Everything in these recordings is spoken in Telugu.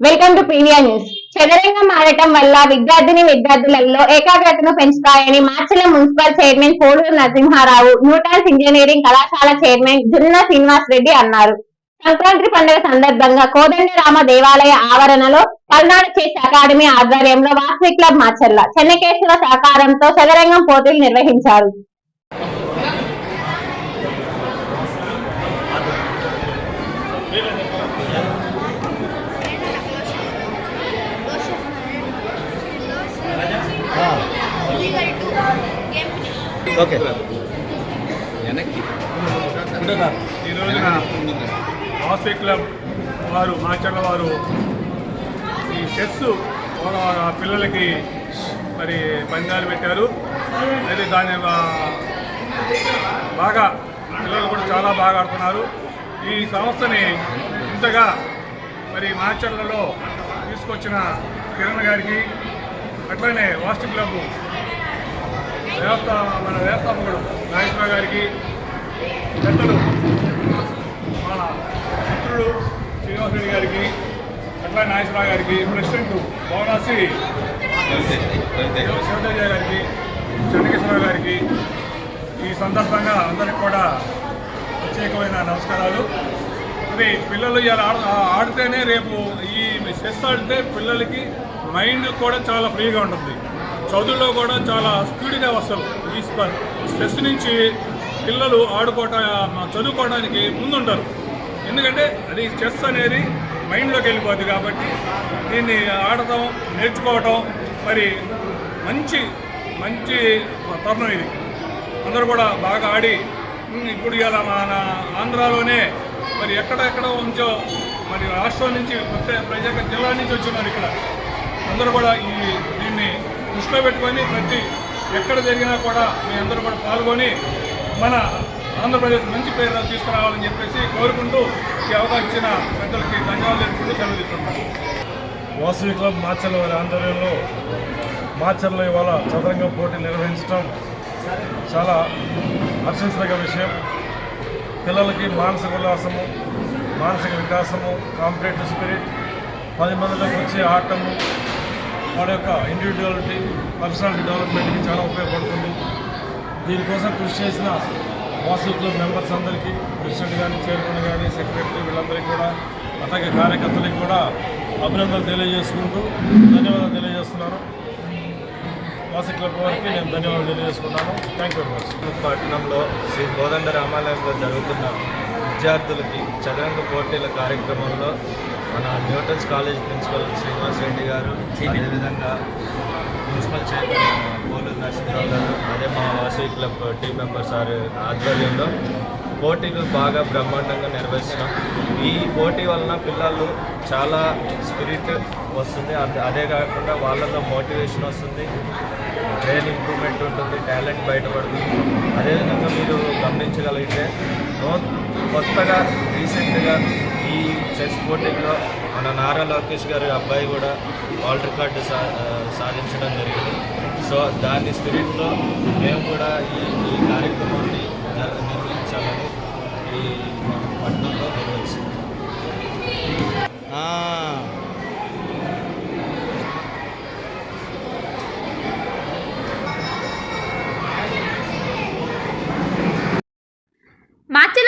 వెల్కమ్ టు పీవీఆర్ న్యూస్ చదరంగం ఆడటం వల్ల విద్యార్థిని విద్యార్థులలో ఏకాగ్రతను పెంచుతాయని Macherla municipal chairman Koduru Narasimharao Newton's engineering కళాశాల చైర్మన్ జున్న శ్రీనివాస్ రెడ్డి అన్నారు. సంక్రాంతి పండుగ సందర్భంగా కోదండరామ దేవాలయ ఆవరణలో పల్నాడు చేస్ అకాడమీ ఆధ్వర్యంలో వాసవి క్లబ్ మార్చల్ల చెన్నకేశ్వర సహకారంతో చదరంగం పోటీలు నిర్వహించారు. ఓకే. ఈ రోజున వాసవి క్లబ్ వారు మాచర్ల వారు ఈ చెస్ పిల్లలకి మరి పందాలు పెట్టారు. అయితే దాని బాగా పిల్లలు కూడా చాలా బాగా ఆడుతున్నారు. ఈ సంస్థని ఇంతగా మరి మాచర్లలో తీసుకొచ్చిన కిరణ్ గారికి అట్లనే వాస్తు క్లబ్ వ్యవస్థ మన వ్యవస్థాపకుడు నాగేశ్వర గారికి. పెద్దలు మన మిత్రుడు శ్రీనివాసరెడ్డి గారికి అట్లా నాగేశ్వర గారికి ప్రెసిడెంట్ భవనాసి శివతేజ గారికి చెన్నకేశ్వరరావు గారికి ఈ సందర్భంగా అందరికి కూడా ప్రత్యేకమైన నమస్కారాలు. మరి పిల్లలు ఇలా ఆడ ఆడితేనే రేపు ఈ చెస్ ఆడితే పిల్లలకి మైండ్ కూడా చాలా ఫ్రీగా ఉంటుంది. చదువుల్లో కూడా చాలా స్పీడ్గా వస్తారు ఈ స్ట్రెస్ నుంచి పిల్లలు ఆడుకోవటం చదువుకోవడానికి ముందుంటారు. ఎందుకంటే అది చెస్ అనేది మైండ్లోకి వెళ్ళిపోద్ది కాబట్టి దీన్ని ఆడటం నేర్చుకోవటం మరి మంచి మంచి తరుణం ఇది. అందరూ కూడా బాగా ఆడి ఇప్పుడు ఇలా మన ఆంధ్రాలోనే మరి ఎక్కడెక్కడ ఉంచో మరి రాష్ట్రం నుంచి ప్రత్యేక ప్రత్యేక జిల్లా నుంచి వచ్చినారు ఇక్కడ. అందరూ కూడా ఈ దృష్టిలో పెట్టుకొని ప్రతి ఎక్కడ జరిగినా కూడా మీ అందరూ కూడా పాల్గొని మన ఆంధ్రప్రదేశ్ మంచి పేరు తీసుకురావాలని చెప్పేసి కోరుకుంటూ ఈ అవకాశం ఇచ్చిన పెద్దలకి ధన్యవాదాలు తెలుపుకుంటూ సెలవు తీసుకుంటాను వాసవి క్లబ్ మాచర్ల వారి ఆధ్వర్యంలో మాచర్ల ఇవాళ చదరంగం పోటీ నిర్వహించడం చాలా హర్షించదగ్గ విషయం. పిల్లలకి మానసిక ఉల్లాసము మానసిక వికాసము కాంపిటేటివ్ స్పిరిట్ పది మందిలోకి వచ్చి ఆటము వాడి యొక్క ఇండివిజువాలిటీ పర్సనాలిటీ డెవలప్మెంట్కి చాలా ఉపయోగపడుతుంది. దీనికోసం కృషి చేసిన వాసు క్లబ్ మెంబర్స్ అందరికీ ప్రెసిడెంట్ కానీ చైర్మన్ కానీ సెక్రటరీ వీళ్ళందరికీ కూడా అలాగే కార్యకర్తలకు కూడా అభినందనలు తెలియజేసుకుంటూ ధన్యవాదాలు తెలియజేస్తున్నాను. వాసు క్లబ్ వారికి నేను ధన్యవాదాలు తెలియజేసుకున్నాను థ్యాంక్ యూ వెరీ మచ్ పట్టణంలో శ్రీ కోదండ రామాలయంలో జరుగుతున్న విద్యార్థులకి చదరంగ పోటీల కార్యక్రమంలో మన Newton's college principal Srinivas Reddy garu అదేవిధంగా ప్రిన్సిపల్ చైర్మన్ పోలు నరసింహరావు గారు అదే మా వాసవి క్లబ్ టీం మెంబర్స్ ఆర్ ఆధ్వర్యంలో పోటీలు బాగా బ్రహ్మాండంగా నిర్వహిస్తున్నాం. ఈ పోటీ వలన పిల్లలు చాలా స్పిరిట్ వస్తుంది. అదే- అదే కాకుండా వాళ్ళలో మోటివేషన్ వస్తుంది. బ్రెయిన్ ఇంప్రూవ్మెంట్ ఉంటుంది టాలెంట్ బయటపడుతుంది. అదేవిధంగా మీరు గమనించగలిగితే కొత్తగా రీసెంట్గా ఈ చెస్ పోటీలో మన నారా లోకేష్ గారి అబ్బాయి కూడా వరల్డ్ రికార్డు సా సాధించడం జరిగింది. సో దాని స్పిరిట్లో మేము కూడా ఈ ఈ కార్యక్రమాన్ని నిర్వహించాలని ఈ పట్టణంలో నిర్వహిస్తున్నాం మాచెల్ల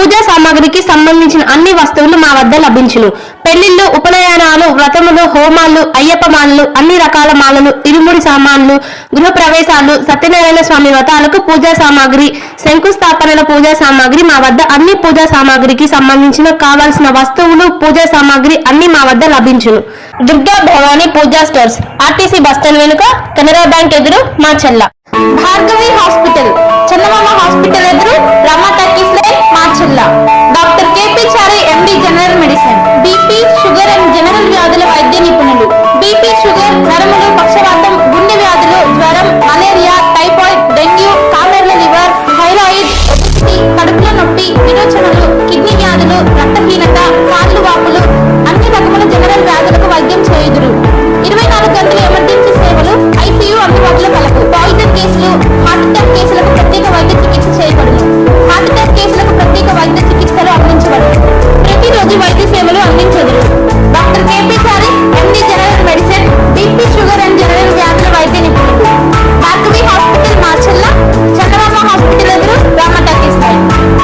పూజా సామాగ్రికి సంబంధించిన అన్ని వస్తువులు మా వద్ద లభించును. పెళ్ళిళ్ళు ఉపనయనాలు వ్రతములు హోమాలు అయ్యప్ప మాలలు అన్ని రకాల మాలలు ఇరుముడి సామాన్లు గృహ ప్రవేశాలు సత్యనారాయణ స్వామి వ్రతాలకు పూజా సామాగ్రి శంకుస్థాపనల పూజా సామాగ్రి మా వద్ద అన్ని పూజా సామాగ్రికి సంబంధించిన కావలసిన వస్తువులు పూజా సామాగ్రి అన్ని మా వద్ద లభించును. Durga Bhavani Pooja stores RTC bus stand వెనుక కెనరా బ్యాంక్ ఎదురు మా చెల్ల. భార్గవి హాస్పిటల్ చందమామ హాస్పిటల్ ఎదురు Rama talkies line Macherla doctor KP Chari MD general medicine BP sugar and general వ్యాధుల వైద్య నిపుణులు